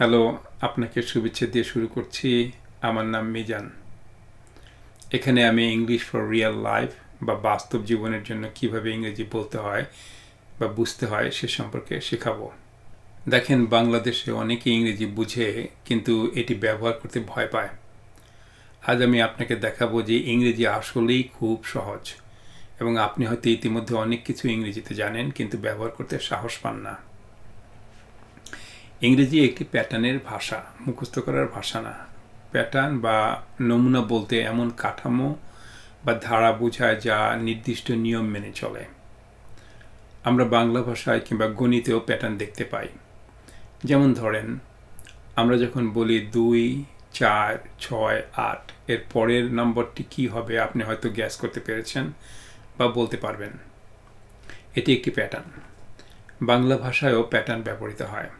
Hello, আপনাকে শুভেচ্ছা দিয়ে শুরু করছি। আমার নাম মিজান। এখানে আমি ইংলিশ ফর রিয়েল লাইফ বা বাস্তব জীবনের জন্য কীভাবে ইংরেজি বলতে হয় বা বুঝতে হয় সে সম্পর্কে শেখাবো। দেখেন, বাংলাদেশে অনেকে ইংরেজি বুঝে কিন্তু এটি ব্যবহার করতে ভয় পায়। আজ আমি আপনাকে দেখাবো যে ইংরেজি আসলেই খুব সহজ এবং আপনি হয়তো ইতিমধ্যে অনেক কিছু ইংরেজিতে জানেন কিন্তু ব্যবহার করতে সাহস পান না। ইংরেজি একটি প্যাটার্নের ভাষা, মুখস্থ করার ভাষা না। প্যাটার্ন বা নমুনা বলতে এমন কাঠামো বা ধারা বোঝায় যা নির্দিষ্ট নিয়ম মেনে চলে। আমরা বাংলা ভাষায় কিংবা গণিতেও প্যাটার্ন দেখতে পাই। যেমন ধরেন, আমরা যখন বলি দুই, চার, ছয়, আট, এর পরের নম্বরটি কি হবে আপনি হয়তো গ্যাস করতে পেরেছেন বা বলতে পারবেন। এটি একটি প্যাটার্ন। বাংলা ভাষায়ও প্যাটার্ন ব্যবহৃত হয়।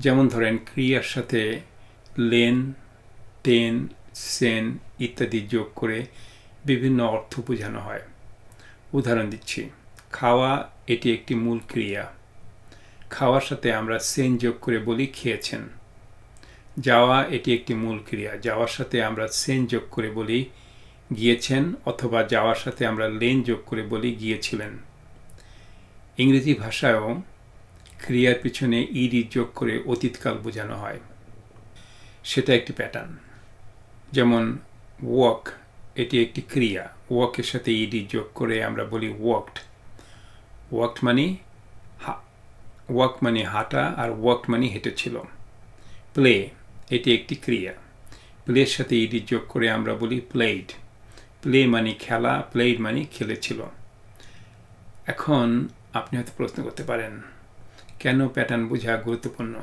যেমন ধরেন ক্রিয়ার সাথে লেন, টেন, সেন ইত্যাদি যোগ করে বিভিন্ন অর্থ বোঝানো হয়। উদাহরণ দিচ্ছি। খাওয়া এটি একটি মূল ক্রিয়া। খাওয়ার সাথে আমরা সেন যোগ করে বলি খেয়েছেন। যাওয়া এটি একটি মূল ক্রিয়া। যাওয়ার সাথে আমরা সেন যোগ করে বলি গিয়েছেন অথবা যাওয়ার সাথে আমরা লেন যোগ করে বলি গিয়েছিলেন। ইংরেজি ভাষায়ও ক্রিয়ার পিছনে ইডি যোগ করে অতীতকাল বোঝানো হয়। সেটা একটি প্যাটার্ন যেমন ওয়াক এটি একটি ক্রিয়া। ওয়াকের সাথে ইডি যোগ করে আমরা বলি ওয়াকড ওয়াকড মানে ওয়াক মানে হাঁটা আর ওয়াকড মানে হেঁটেছিল প্লে এটি একটি ক্রিয়া। প্লের সাথে ইডি যোগ করে আমরা বলি প্লেড প্লে মানে খেলা প্লেড মানে খেলেছিল এখন আপনি হয়তো প্রশ্ন করতে পারেন কেন প্যাটার্ন বোঝা গুরুত্বপূর্ণ?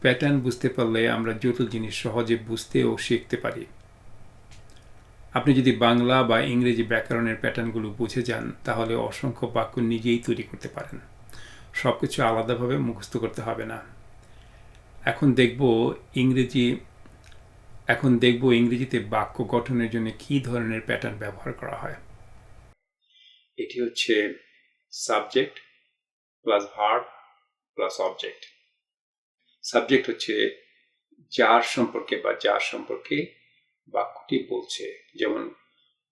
প্যাটার্ন বুঝতে পারলে আমরা জটিল জিনিস সহজে বুঝতে ও শিখতে পারি। আপনি যদি বাংলা বা ইংরেজি ব্যাকরণের প্যাটার্নগুলো বুঝে যান, তাহলে অসংখ্য বাক্য নিজেই তৈরি করতে পারেন। সব কিছু আলাদাভাবে মুখস্থ করতে হবে না। এখন দেখব ইংরেজি, এখন দেখব ইংরেজিতে বাক্য গঠনের জন্য কী ধরনের প্যাটার্ন ব্যবহার করা হয়। এটি হচ্ছে subject plus verb plus object subject হচ্ছে যার সম্পর্কে বা যার সম্পর্কে বাক্যটি বলছে। যেমন,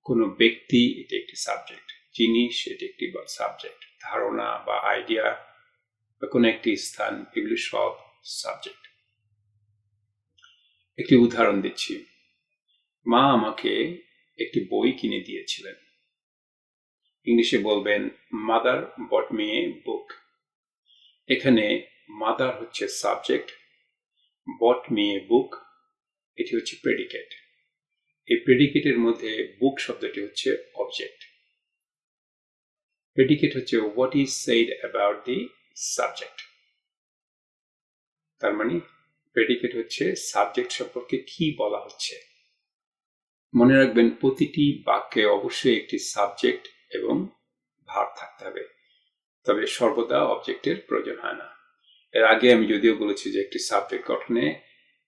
কোনো ব্যক্তি এটি একটি সাবজেক্ট জিনিস এটি একটি সাবজেক্ট ধারণা বা আইডিয়া বা কোনো একটি স্থান, এগুলি সব সাবজেক্ট একটি উদাহরণ দিচ্ছি। মা আমাকে একটি বই কিনে দিয়েছিলেন। ইংলিশে বলবেন মাদার বট মি বুক এখানে মাদার হচ্ছে সাবজেক্ট বট মি এ বুক এটি হচ্ছে প্রেডিকেট এই প্রেডিকেটের মধ্যে বুক শব্দটি হচ্ছে অবজেক্ট প্রেডিকেট হচ্ছে what is said about the subject তার মানে প্রেডিকেট হচ্ছে সাবজেক্ট সম্পর্কে কি বলা হচ্ছে। মনে রাখবেন প্রতিটি বাক্যে অবশ্যই একটি সাবজেক্ট এবং ভার থাকতে হবে। তবে সর্বদা অবজেক্টের প্রয়োজন হয় না। এর আগে আমি যদিও বলেছি যে একটি সাবজেক্ট গঠনে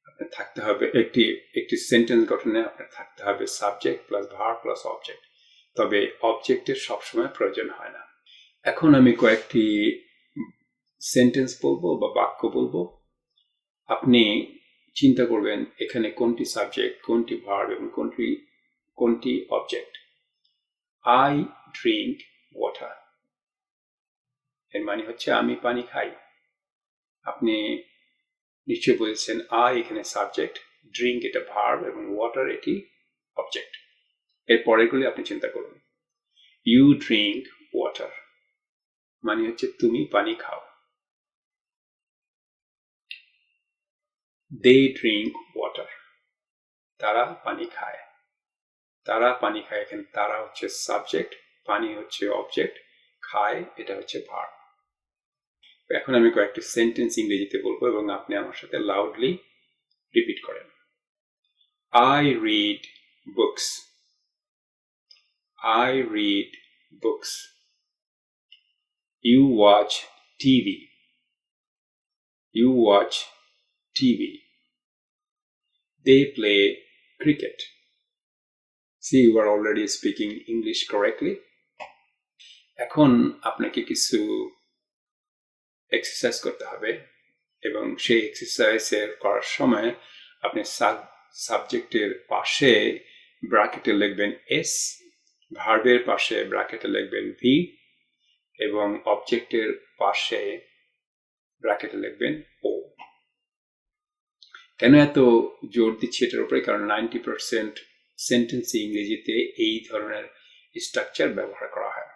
আপনার থাকতে হবে, একটি একটি সেন্টেন্স গঠনে আপনার থাকতে হবে subject plus verb plus object তবে অবজেক্টের সবসময় প্রয়োজন হয় না। এখন আমি কয়েকটি সেন্টেন্স বলব বা বাক্য বলব। আপনি চিন্তা করবেন এখানে কোনটি সাবজেক্ট কোনটি ভার্ব এবং কোনটি কোনটি অবজেক্ট আই ড্রিঙ্ক ওয়াটার এর মানে হচ্ছে আমি পানি খাই। আপনি নিশ্চয় বলছেন আই এখানে সাবজেক্ট ড্রিঙ্ক এটা ভার্ব এবং ওয়াটার এটি অবজেক্ট এর পরেরগুলি আপনি চিন্তা করুন। ইউ ড্রিঙ্ক ওয়াটার মানে হচ্ছে তুমি পানি খাও। দে ড্রিঙ্ক ওয়াটার তারা পানি খায়। তারা পানি খায় এখানে, তারা হচ্ছে সাবজেক্ট পানি হচ্ছে অবজেক্ট খায় এটা হচ্ছে ভার্ব এখন আমি কয়েকটি সেন্টেন্স ইংরেজিতে বলব এবং আপনি আমার সাথে লাউডলি রিপিট করেন। I read books I read books you watch TV you watch TV they play cricket. See, you আর already speaking ইংলিশ correctly. এখন আপনাকে কিছু এক্সারসাইজ করতে হবে এবং সেই এক্সারসাইজের করার সময় আপনি সাবজেক্টের পাশে ব্র্যাকেটে লিখবেন এস ভার্বের পাশে ব্র্যাকেটে লিখবেন ভি এবং অবজেক্টের পাশে ব্র্যাকেটে লিখবেন ও কেন এত জোর দিচ্ছি এটার উপরে? কারণ নাইনটি পার্সেন্ট সেন্টেন্স ইংরেজিতে এই ধরনের স্ট্রাকচার ব্যবহার করা হয়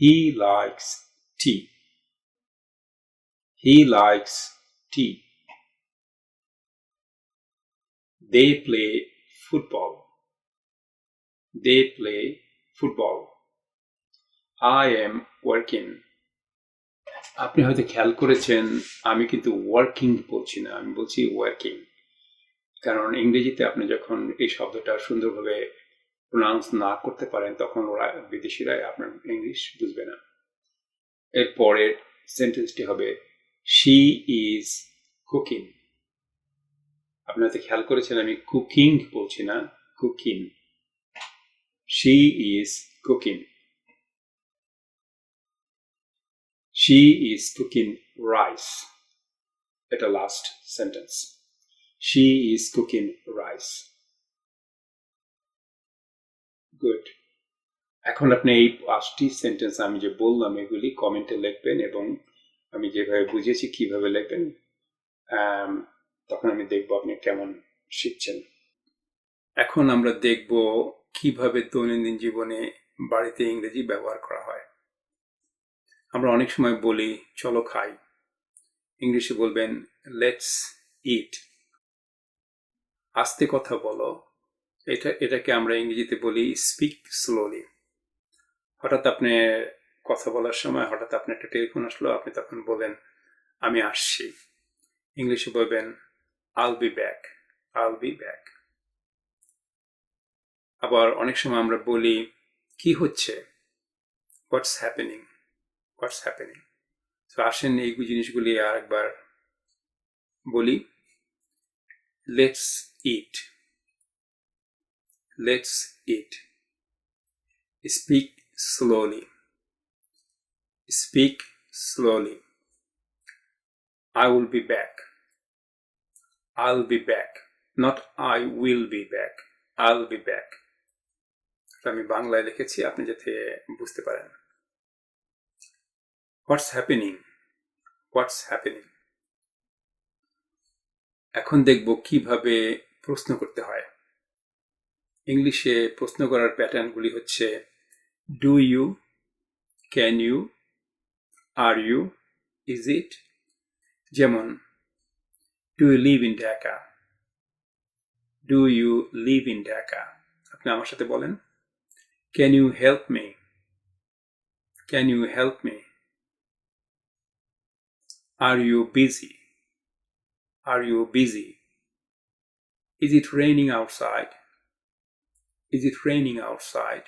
he likes tea he likes tea they play football they play football I am working আপনি হয়তো খেয়াল করেছেন, আমি কিন্তু ওয়ার্কিং বলছি না, আমি বলছি ওয়ার্কিং কারণ ইংরেজিতে আপনি যখন এই শব্দটা সুন্দরভাবে প্রোনাউন্স না করতে পারেন, তখন ওরা বিদেশিরা আপনার ইংলিশ বুঝবে না। এরপরের সেন্টেন্সটি হবে শি ইজ কুকিং আপনি হয়তো খেয়াল করেছেন, আমি কুকিং বলছি না cooking she is cooking she is cooking rice এটা last sentence she is cooking rice good এখন আপনি এই পাঁচটি সেন্টেন্স আমি যে বললাম, এগুলি কমেন্টে লিখবেন এবং আমি যেভাবে বুঝেছি কীভাবে লিখবেন তখন আমি দেখব আপনি কেমন শিখছেন। এখন আমরা দেখব কীভাবে দৈনন্দিন জীবনে বাড়িতে ইংরেজি ব্যবহার করা হয়। আমরা অনেক সময় বলি, চলো খাই। ইংলিশে বলবেন লেটস ইট আস্তে কথা বলো, এটা, এটাকে আমরা ইংরেজিতে বলি স্পিক স্লোলি হঠাৎ আপনি কথা বলার সময় হঠাৎ আপনার একটা টেলিফোন আসলো, আপনি তখন বলেন আমি আসছি। ইংলিশে বলবেন I'll be back I'll be back আবার অনেক সময় আমরা বলি, কি হচ্ছে? হোয়াটস হ্যাপেনিং হোয়াটস হ্যাপেনিং তো আসেন এই জিনিসগুলি আর একবার বলি। Let's eat let's eat speak slowly speak slowly I will be back. I'll be back. Not I will be back. I'll be back. আমি বাংলায় লিখেছি, আপনি যাতে বুঝতে পারেন হোয়াটস হ্যাপেনিং হোয়াটস হ্যাপেনিং এখন দেখব কীভাবে প্রশ্ন করতে হয় ইংলিশে প্রশ্ন করার প্যাটার্নগুলি হচ্ছে do you can you are you is it যেমন do you live in Dhaka do you live in Dhaka আপনি আমার সাথে বলেন can you help me can you help me Are you busy? Are you busy? Is it raining outside? Is it raining outside?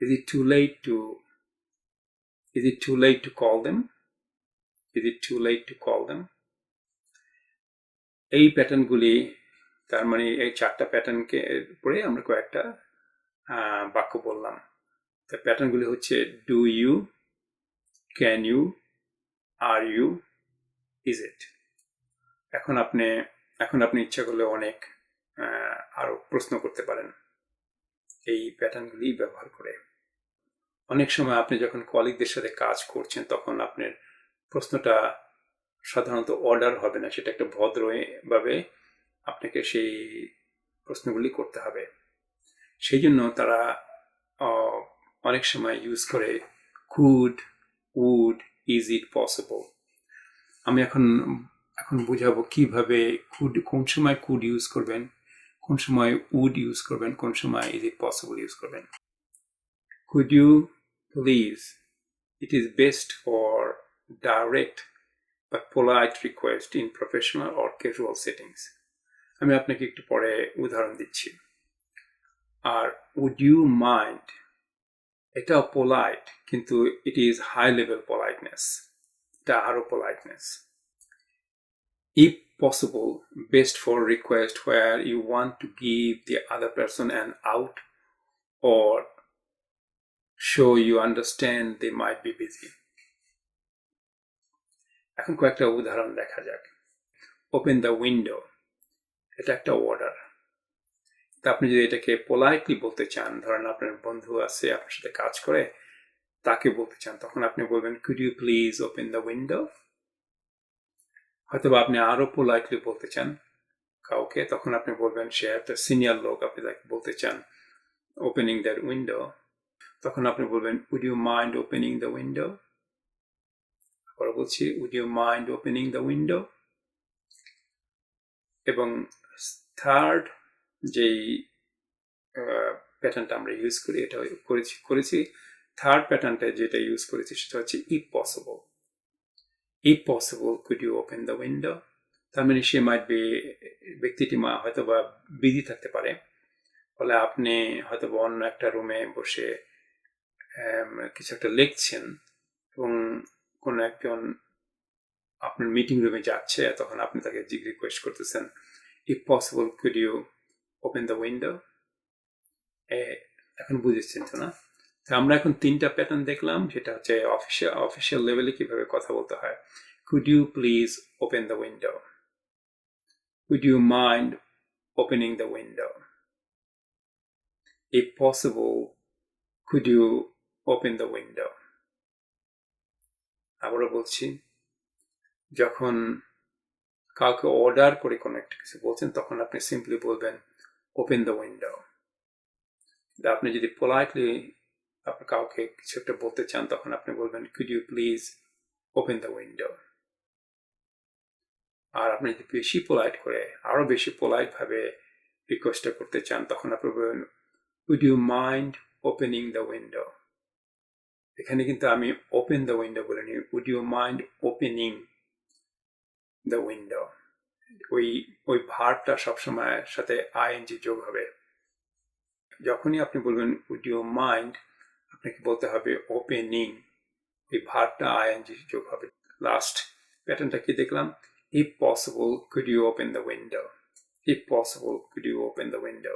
Is it too late to Is it too late to call them? Is it too late to call them? এই প্যাটার্নগুলি তার মানে এই চারটা প্যাটার্নকে পরে আমরা কয়েকটা বাক্য বললাম তো প্যাটার্নগুলি হচ্ছে do you can you are you is it এখন আপনি এখন আপনি ইচ্ছা করলে অনেক আরও প্রশ্ন করতে পারেন এই প্যাটার্নগুলি ব্যবহার করে অনেক সময় আপনি যখন কলিগদের সাথে কাজ করছেন, তখন আপনার প্রশ্নটা সাধারণত অর্ডার হবে না। সেটা একটা ভদ্রভাবে আপনাকে সেই প্রশ্নগুলি করতে হবে। সেই জন্য তারা অনেক সময় ইউজ করে could would is it possible আমি এখন এখন বুঝাবো কীভাবে কুড কোন সময় কুড ইউজ করবেন, কোন সময় উড ইউজ করবেন, কোন সময় ইজ ইট পসিবল ইউজ করবেন। Could you please it is best for direct বা polite request in professional or casual settings আমি আপনাকে একটু পরে উদাহরণ দিচ্ছি। আর উড ইউ মাইন্ড এটাও পোলাইট কিন্তু it is high level politeness এটা আরও politeness if possible, best for request where you want to give the other person an out or show you understand they might be busy. এখন কয়েকটা উদাহরণ দেখা যাক। Open the window এটা একটা order তা আপনি যদি এটাকে পোলাইটলি বলতে চান, ধরেন আপনার বন্ধু আছে, আপনার সাথে কাজ করে, তাকে বলতে চান, তখন আপনি বলবেন could you please open the window হয়তো আপনি আরও পোলাইটলি বলতে চান কাউকে, তখন আপনি বলবেন সে একটা সিনিয়র লোক, আপনি তাকে বলতে চান ওপেনিং দ্যাট উইন্ডো তখন আপনি বলবেন would you mind opening the window আবার বলছি would you mind opening the window এবং থার্ড যেই প্যাটার্নটা আমরা ইউজ করি, এটা করেছি করেছি। থার্ড প্যাটার্নটা যেটা ইউজ করেছি সেটা হচ্ছে if possible if possible could you open the window তার মানে সে মাইট বি ব্যক্তিটি মা হয়তো বা বিধি থাকতে পারে। ফলে আপনি হয়তো অন্য একটা রুমে বসে কিছু একটা লিখছেন এবং কোনো একজন আপনার মিটিং রুমে যাচ্ছে, তখন আপনি তাকে রিকোয়েস্ট করতেছেন if possible could you open the window এখন বুঝেছেন তো না? তো আমরা এখন তিনটা প্যাটার্ন দেখলাম, সেটা হচ্ছে অফিসিয়াল অফিসিয়াল লেভেলে কীভাবে কথা বলতে হয়। Could you please open the window could you mind opening the window if possible could you open the window আবারও বলছি, যখন কাউকে অর্ডার করে কোনো একটা কিছু বলছেন, তখন আপনি সিম্পলি বলবেন ওপেন দ্য উইন্ডো আপনি যদি পোলাইটলি আপনি কাউকে কিছু একটা বলতে চান, তখন আপনি বলবেন could you please open the window আর আপনি যদি বেশি পোলাইট করে আরও বেশি পোলাইটভাবে রিকোয়েস্টটা করতে চান, তখন আপনি বলবেন would you mind opening the window এখানে কিন্তু আমি ওপেন দ্য উইন্ডো বলিনি would you mind opening the window ওই ওই ভারটা সবসময় সাথে আইএনজি যোগ হবে। যখনই আপনি বলবেন উড ইউ মাইন্ড আপনাকে বলতে হবে ওপেনিং ওই ভারটা আইএনজি যোগ হবে। লাস্ট প্যাটার্নটা কি দেখলাম? If possible could you open the window if possible could you open the window